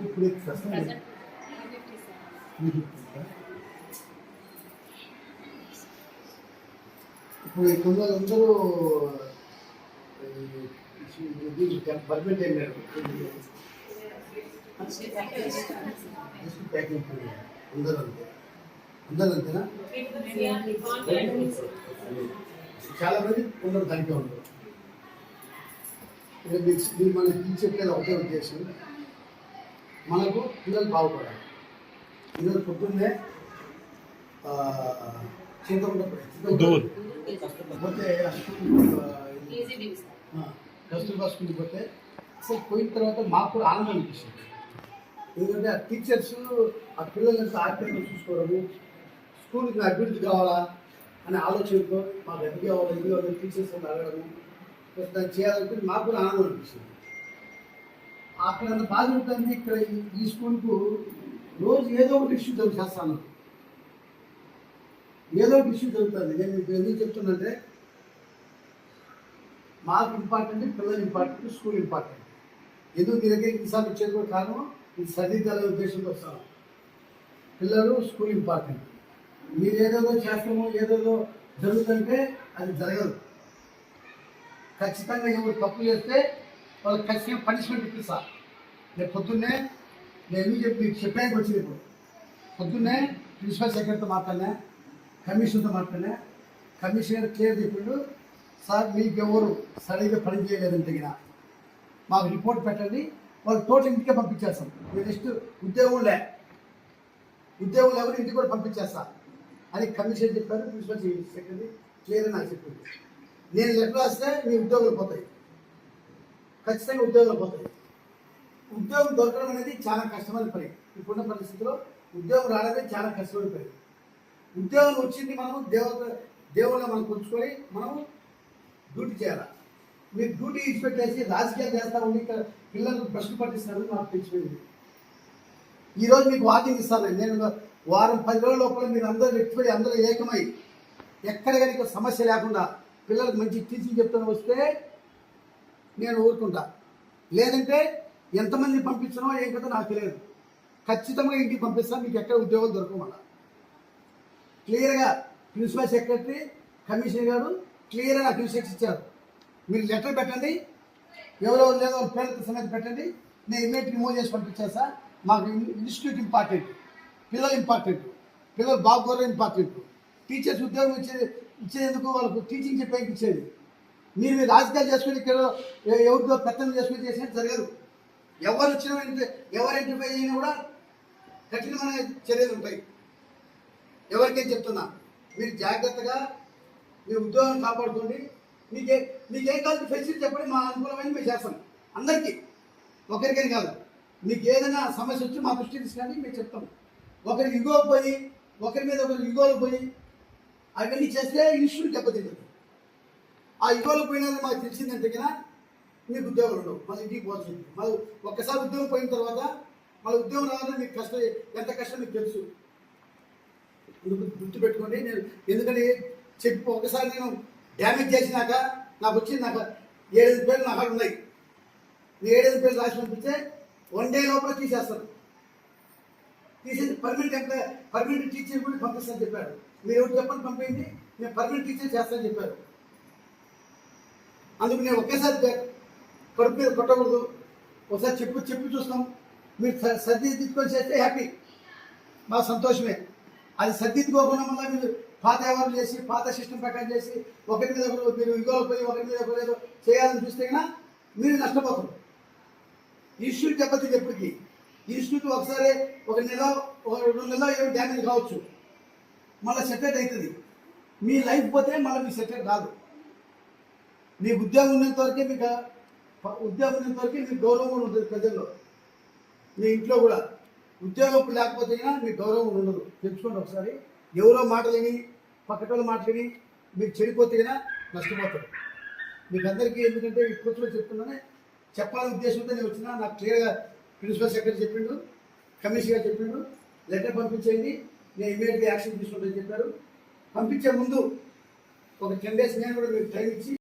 ఇప్పుడు ప్రస్తుతం. ఇప్పుడు కొందరు అందరూ పర్మిట్ ప్యాకింగ్ అందరూ అంతే అందరూ అంతేనా చాలా మంది కొందరు దానికే ఉంటారు మీరు మనకి చెప్పేది ఒకటే ఉద్దేశం. మనకు పిల్లలు బాగుపడాలి. ఈరోజు పొద్దున్నే దూర్. పోతే కస్తూర్బా స్కూల్కి పోతే అసలు పోయిన తర్వాత మాకు కూడా ఆనందం అనిపిస్తుంది. ఎందుకంటే ఆ టీచర్స్ ఆ పిల్లలంతా ఆప్యాయంగా చూసుకోవడము స్కూల్కి అభివృద్ధి కావాలా అనే ఆలోచనతో మాకు అది కావాలి ఇది కావాలి టీచర్స్ అడగడము ప్లస్ దాన్ని చేయాలంటే మాకు కూడా ఆనందం అనిపిస్తుంది. అక్కడ అంత బాధ ఉంటుంది. ఇక్కడ ఈ- స్కూల్కు రోజు ఏదో ఒక ఇష్యూ జరుగు చేస్తాను ఏదో ఒక ఇష్యూ జరుగుతుంది. నేను మీకు ఎందుకు చెప్తున్నంటే మాకు ఇంపార్టెంట్ పిల్లలు ఇంపార్టెంట్ స్కూల్ ఇంపార్టెంట్ ఎందుకు మీ దగ్గర ఈసారి వచ్చేది కూడా కారణం ఇది సరిదిద్దాల ఉద్దేశంతో వస్తాను. పిల్లలు స్కూల్ ఇంపార్టెంట్ మీరు ఏదేదో చేస్తామో ఏదేదో జరుగుతుంటే అది జరగదు. ఖచ్చితంగా ఎవరు తప్పు చేస్తే వాళ్ళకి ఖచ్చితంగా పనిష్మెంట్ ఇప్పిస్తా. నేను పొద్దున్నే నేను చెప్పి మీకు చెప్పడానికి వచ్చింది ఇప్పుడు పొద్దున్నే ప్రిన్సిపల్ సెక్రటరీతో మాట్లాడినా కమిషన్తో మాట్లాడినా కమిషనర్ క్లియర్ చెప్పిండు సార్ మీకు ఎవరు సరిగ్గా పని చేయలేదంటే మాకు రిపోర్ట్ పెట్టండి వాళ్ళు టోటల్ ఇంటికే పంపించేస్తాం. మీరు జస్ట్ ఉద్యోగులే. ఉద్యోగులు ఎవరు ఇంటికి కూడా పంపించేస్తా. అని కమిషన్ చెప్పారు ప్రిన్సిపల్ సెక్రటరీ క్లియర్ నాకు చెప్పింది నేను లెటర్ రాస్తే మీ ఉద్యోగులు పోతాయి. ఖచ్చితంగా ఉద్యోగాలు పోతాయి. ఉద్యోగం దొరకడం అనేది చాలా కష్టమైన పని. ఇప్పుడున్న పరిస్థితిలో ఉద్యోగం రావడమే చాలా కష్టమైన పని. ఉద్యోగం వచ్చింది మనం దేవత దేవుళ్ళ మనం కొలుచుకొని మనం డ్యూటీ చేయాలి? మీరు డ్యూటీ ఇచ్చిపెట్టేసి రాజకీయాలు చేస్తా ఉండి ఇక్కడ పిల్లలు ప్రశ్న పట్టిస్తారని నాకు తెలిసిపోయింది. ఈరోజు మీకు వాకింగ్ ఇస్తాను నేను. వారం పది రోజుల లోపల మీరు అందరూ వ్యక్తిపడి అందరూ ఏకమై ఎక్కడ కనుక సమస్య లేకుండా పిల్లలకు మంచి టీచింగ్ చెప్తాను వస్తే నేను ఊరుకుంటా. లేదంటే ఎంతమంది పంపించనో ఏం కదా నాకు తెలియదు. ఖచ్చితంగా ఇంటికి పంపిస్తాను మీకు ఎక్కడ ఉద్యోగాలు దొరకమన్నా క్లియర్గా ప్రిన్సిపల్ సెక్రటరీ కమిషనర్ గారు క్లియర్గా నాకు ఇన్స్ట్రక్షన్ ఇచ్చారు. మీరు లెటర్ పెట్టండి ఎవరెవరు లేదో వాళ్ళ పేర్లతో సమేత పెట్టండి నేను ఇమీడియట్ రిమూవ్ చేసి పంపించేస్తా. మాకు ఇన్స్టిట్యూట్ ఇంపార్టెంట్ పిల్లలు ఇంపార్టెంట్ పిల్లలు బాగోరు ఇంపార్టెంట్. టీచర్స్ ఉద్యోగం ఇచ్చేది ఇచ్చేందుకు వాళ్ళకు టీచింగ్ చెప్పేకి ఇచ్చేది. మీరు మీరు రాజకీయాలు చేసుకుని ఇక్కడ ఎవరితో పెత్తనం చేసుకుని చేసినట్టు జరగదు. ఎవరు వచ్చినా ఎవరు ఎంట్రిఫై అయినా కూడా కఠినమైన చర్యలు ఉంటాయి. ఎవరికైనా చెప్తున్నా మీరు జాగ్రత్తగా మీ ఉద్యోగం కాపాడుకోండి. మీకే మీకేం కాదు ఫెసిలిటీ చెప్పండి మా అనుకూలమైన మేము చేస్తాం. అందరికీ ఒకరికని కాదు. మీకు ఏదైనా సమస్య వచ్చి మా దృష్టి తీసుకురండి మేము చెప్తాం. ఒకరికి ఇగో పోయి ఒకరి మీద ఒకరికి ఇగోలు పోయి అవన్నీ చేస్తే ఇన్స్టిట్యూట్ దెబ్బతింటుంది. ఆ ఇవాళ పోయినది మాకు తెలిసిందంటే కదా మీకు ఉద్యోగాలు ఉండవు మళ్ళీ ఇంటికి పోవాల్సింది మళ్ళీ ఒక్కసారి ఉద్యోగం పోయిన తర్వాత మళ్ళీ ఉద్యోగం రావాలంటే మీకు కష్టం ఎంత కష్టం మీకు తెలుసు. గుర్తు గుర్తుపెట్టుకోండి నేను ఎందుకంటే చెప్పి ఒకసారి నేను డ్యామేజ్ చేసినాక నాకు వచ్చింది నాకు ఏడైదు పేర్లు నా కాడ ఉన్నాయి. నేను ఏడైదు పేర్లు రాసి పంపిస్తే వన్ డే లోపల తీసేస్తాను తీసేసి పర్మనెంట్ ఎంప్లాయ్ పర్మనెంట్ టీచర్ కూడా పంపిస్తాను చెప్పాడు. మీరు ఎవరు చెప్పండి పంపింది నేను పర్మనెంట్ టీచర్ చేస్తానని చెప్పారు. అందుకు నేను ఒకేసారి కడుపు మీద కొట్టకూడదు. ఒకసారి చెప్పు చెప్పి చూస్తాం. మీరు స- సర్దిద్దుకొని చేస్తే హ్యాపీ. మా సంతోషమే. అది సర్దిద్దుకోకుండా మళ్ళీ మీరు పాత వ్యవహారం చేసి పాత సిస్టమ్ ప్రకారం చేసి ఒకరి మీద ఒకరు మీరు ఇగోలు పోయి ఒకరి మీద ఒకరు ఏదో చేయాలని చూస్తే కన్నా మీరు నష్టపోతారు. ఇన్స్టిట్యూట్ దెబ్బతింది ఎప్పటికీ. ఇన్స్టిట్యూట్ ఒకసారి ఒక నెల ఒక రెండు నెలలో ఏమి డ్యామేజ్ కావచ్చు. మళ్ళీ సెటిల్ అవుతుంది. మీ లైఫ్ పోతే మళ్ళీ మీ సెటిల్ కాదు. నీకు ఉద్యోగం ఉన్నంత వరకే మీకు ఉద్యోగం ఉన్నంత వరకే మీకు గౌరవం కూడా ఉంటుంది ప్రజల్లో. మీ ఇంట్లో కూడా ఉద్యోగం లేకపోతే మీకు గౌరవం ఉండదు. తెలుసుకోండి ఒకసారి. ఎవరో మాటలేని విని పక్కటోళ్ళ మాటలు మీరు చెడిపోతే అయినా నష్టపోతారు. మీకు అందరికీ ఎందుకంటే ఈ కూర్చొని చెప్తున్నానే. చెప్పాలనే ఉద్దేశంతో నేను వచ్చినా నాకు క్లియర్గా ప్రిన్సిపల్ సెక్రటరీ చెప్పిండు కమిషనర్ చెప్పిండు లెటర్ పంపించేయండి నేను ఇమీడియట్గా యాక్షన్ తీసుకుంటానని చెప్పారు. పంపించే ముందు ఒక టెన్ డేస్ నేను కూడా మీకు టైం ఇచ్చి